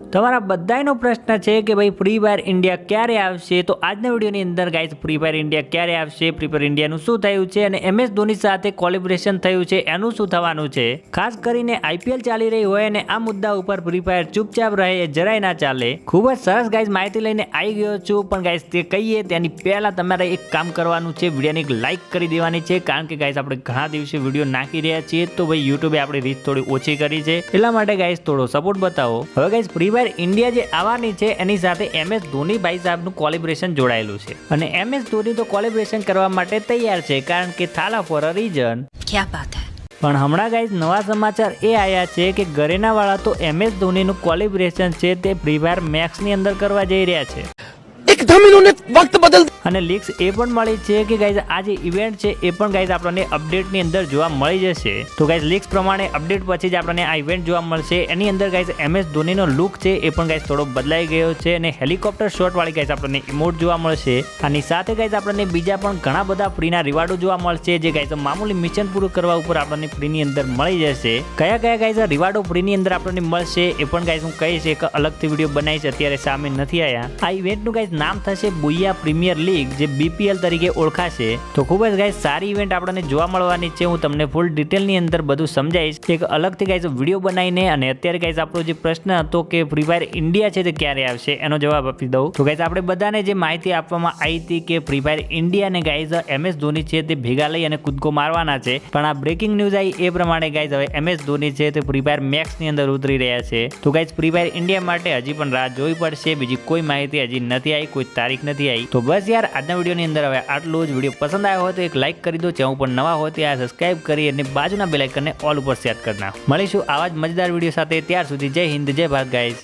તમારા બધાનો પ્રશ્ન છે કે ભાઈ ફ્રી ફાયર ઇન્ડિયા ક્યારે આવશે? તો આજના વિડીયોની અંદર ગાઈઝ ફ્રી ફાયર ઇન્ડિયા ક્યારે આવશે? ફ્રી ફાયર ઇન્ડિયાનું શું થયું છે? અને એમએસ ધોની સાથે કોલિબ્રેશન થયું છે? એનું શું થવાનું છે? ખાસ કરીને આઈપીએલ ચાલી રહી હોય અને આ મુદ્દા ઉપર ફ્રી ફાયર ચૂપચાપ રહે એ જરાય ના ચાલે. ખૂબ જ સરસ ગાઈઝ માહિતી લઈને આવી ગયો છું. પણ ગાઈઝ તે કહીએ, તેની પહેલા તમારે એક કામ કરવાનું છે. વિડીયોને એક લાઇક કરી દેવાની છે. કારણ કે ગાઈઝ આપણે ઘણા દિવસે વીડિયો નાખી રહ્યા છીએ. તો ભાઈ યુટ્યુબે આપણી રીચ થોડી ઓછી કરી છે. એટલા માટે ગાઈઝ થોડો સપોર્ટ બતાવો. હવે ગાઈઝ ફ્રી વાર ઇન્ડિયા જે આવવાની છે એની સાથે એમ એસ ધોની ભાઈ સાહેબનું કોલિબ્રેશન જોડાયેલું છે. અને એમ એસ ધોની તો કોલિબ્રેશન કરવા માટે તૈયાર છે કારણ કે થાલા ફોર અ રીઝન ક્યાં બાત હે? પણ હમણાં ગાઈઝ નવા સમાચાર એ આવ્યા છે કે ગરેનાવાળા તો એમ એસ ધોનીનું કોલિબ્રેશન છે તે ફ્રી ફાયર મેક્સની અંદર કરવા જઈ રહ્યા છે. એકદમ ઇન્હોને વક્ત બદલ અને લીક્સ એ પણ મળી છે કે ગાઈઝ આ જે ઇવેન્ટ છે એ પણ ગાઈઝ આપણને અપડેટની અંદર જોવા મળી જશે. તો ગાઈઝ લીક્સ પ્રમાણે અપડેટ પછી જ આપણને આ ઇવેન્ટ જોવા મળશે. એની અંદર ગાઈઝ એમએસ ધોનીનો લુક છે એ પણ ગાઈઝ થોડો બદલાઈ ગયો છે અને હેલિકોપ્ટર શોટ વાળી ગાઈઝ આપણને ઇમોટ જોવા મળશે. આની સાથે ગાઈઝ આપણને બીજા પણ ઘણા બધા ફ્રીના રિવાર્ડો જોવા મળશે જે ગાઈઝ મામૂલી મિશન પૂરું કરવા ઉપર આપણને ફ્રી ની અંદર મળી જશે. કયા કયા ગાઈઝ રિવાર્ડો ફ્રીની અંદર આપણને મળશે એ પણ ગાઈઝ હું કહીશ, એક અલગથી વીડિયો બનાવીશ, અત્યારે સામે નથી આયા. આ ઇવેન્ટનું ગાઈઝ નામ થશે બુયા પ્રીમિયર લીગ જે બીપીએલ તરીકે ઓળખાશે. તો ખૂબ જ ગાઈઝ સારી ઇવેન્ટ આપણને જોવા મળવાની છે. હું તમને ફૂલ ડિટેલની અંદર બધું સમજાવીશ. એક અલગથી ગાઈઝ વીડિયો બનાવીને અને અત્યારે ગાઈઝ આપણો જે પ્રશ્ન હતો કે ફ્રી ફાયર ઇન્ડિયા છે તે ક્યારે આવશે? એનો જવાબ આપી દઉં. તો ગાઈઝ આપણે બધાને જે માહિતી આપવામાં આવી હતી કે ફ્રી ફાયર ઇન્ડિયા અને ગાઈઝ એમએસ ધોની છે તે ભેગા લઈ અને કૂદકો મારવાના છે. પણ આ બ્રેકિંગ ન્યૂઝ આવી એ પ્રમાણે ગાઈઝ હવે એમએસ ધોની છે તે ફ્રી ફાયર મેક્સની અંદર ઉતરી રહ્યા છે. તો ગાઈઝ ફ્રી ફાયર ઇન્ડિયા માટે હજી પણ રાહ જોવી પડશે. બીજી કોઈ માહિતી હજી નથી આવી. કોઈ તારીખ નથી આવી. તો બસ યાર, આજના વિડીયોની અંદર હવે આટલું જ. વીડિયો પસંદ આવ્યો હોય તો એક લાઈક કરી દો. ચેનલ પર નવા હોય તો આ સબસ્ક્રાઇબ કરી અને બાજુના બેલાઇકનને ઓલ ઉપર સેટ કરી મળીશું આવા જ મજેદાર વીડિયો સાથે. ત્યાર સુધી જય હિન્દ, જય ભારત ગાઈઝ